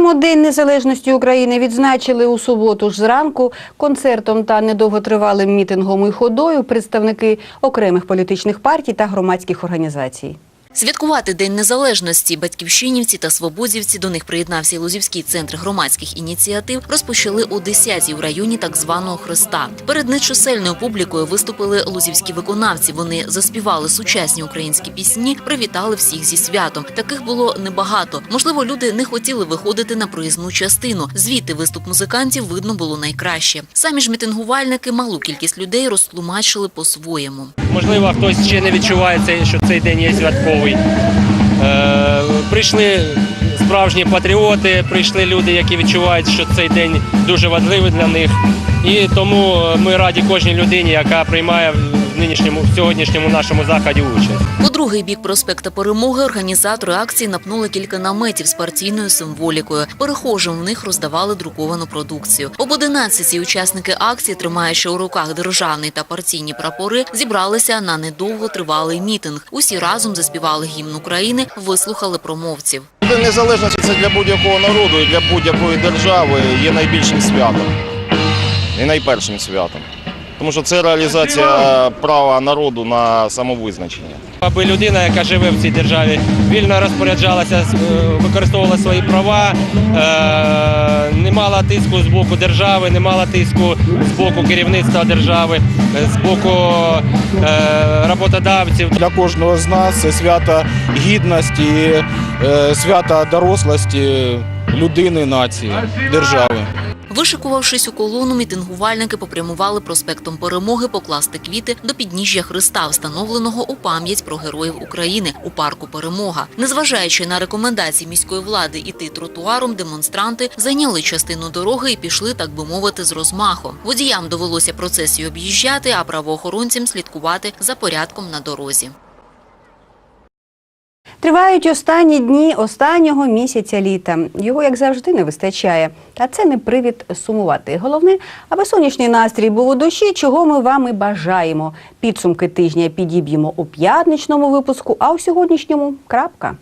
Окремо День Незалежності України відзначили у суботу ж зранку концертом та недовготривалим мітингом і ходою представники окремих політичних партій та громадських організацій. Святкувати День Незалежності батьківщинівці та свободівці до них приєднався і Лозівський центр громадських ініціатив. Розпочали о 10-й в районі так званого Хреста. Перед нечисельною публікою виступили лозівські виконавці. Вони заспівали сучасні українські пісні, привітали всіх зі святом. Таких було небагато. Можливо, люди не хотіли виходити на проїзну частину. Звідти виступ музикантів видно було найкраще. Самі ж мітингувальники малу кількість людей розтлумачили по-своєму. Можливо, хтось ще не відчуває, що цей день є святковий. Е, прийшли справжні патріоти, прийшли люди, які відчувають, що цей день дуже важливий для них. І тому ми раді кожній людині, яка приймає нинішньому в сьогоднішньому нашому заході участь. По другий бік проспекта Перемоги організатори акції напнули кілька наметів з партійною символікою. Перехожим в них роздавали друковану продукцію. Об 11 учасники акції, тримаючи у руках державний та партійні прапори, зібралися на недовго тривалий мітинг. Усі разом заспівали гімн України, вислухали промовців. День незалежності це для будь-якого народу і для будь-якої держави є найбільшим святом і найпершим святом. Тому що це реалізація права народу на самовизначення. Аби людина, яка живе в цій державі, вільно розпоряджалася, е, використовувала свої права, е, не мала тиску з боку держави, не мала тиску з боку керівництва держави, е, з боку роботодавців. Для кожного з нас це свято гідності, свято дорослості людини, нації, держави. Вишикувавшись у колону, мітингувальники попрямували проспектом Перемоги покласти квіти до підніжжя Христа, встановленого у пам'ять про героїв України у парку Перемога. Незважаючи на рекомендації міської влади іти тротуаром, демонстранти зайняли частину дороги і пішли, так би мовити, з розмаху. Водіям довелося процесію об'їжджати, а правоохоронцям слідкувати за порядком на дорозі. Тривають останні дні останнього місяця літа. Його, як завжди, не вистачає. Та це не привід сумувати. Головне, аби сонячний настрій був у душі, чого ми вам і бажаємо. Підсумки тижня підіб'ємо у п'ятничному випуску, а у сьогоднішньому крапка.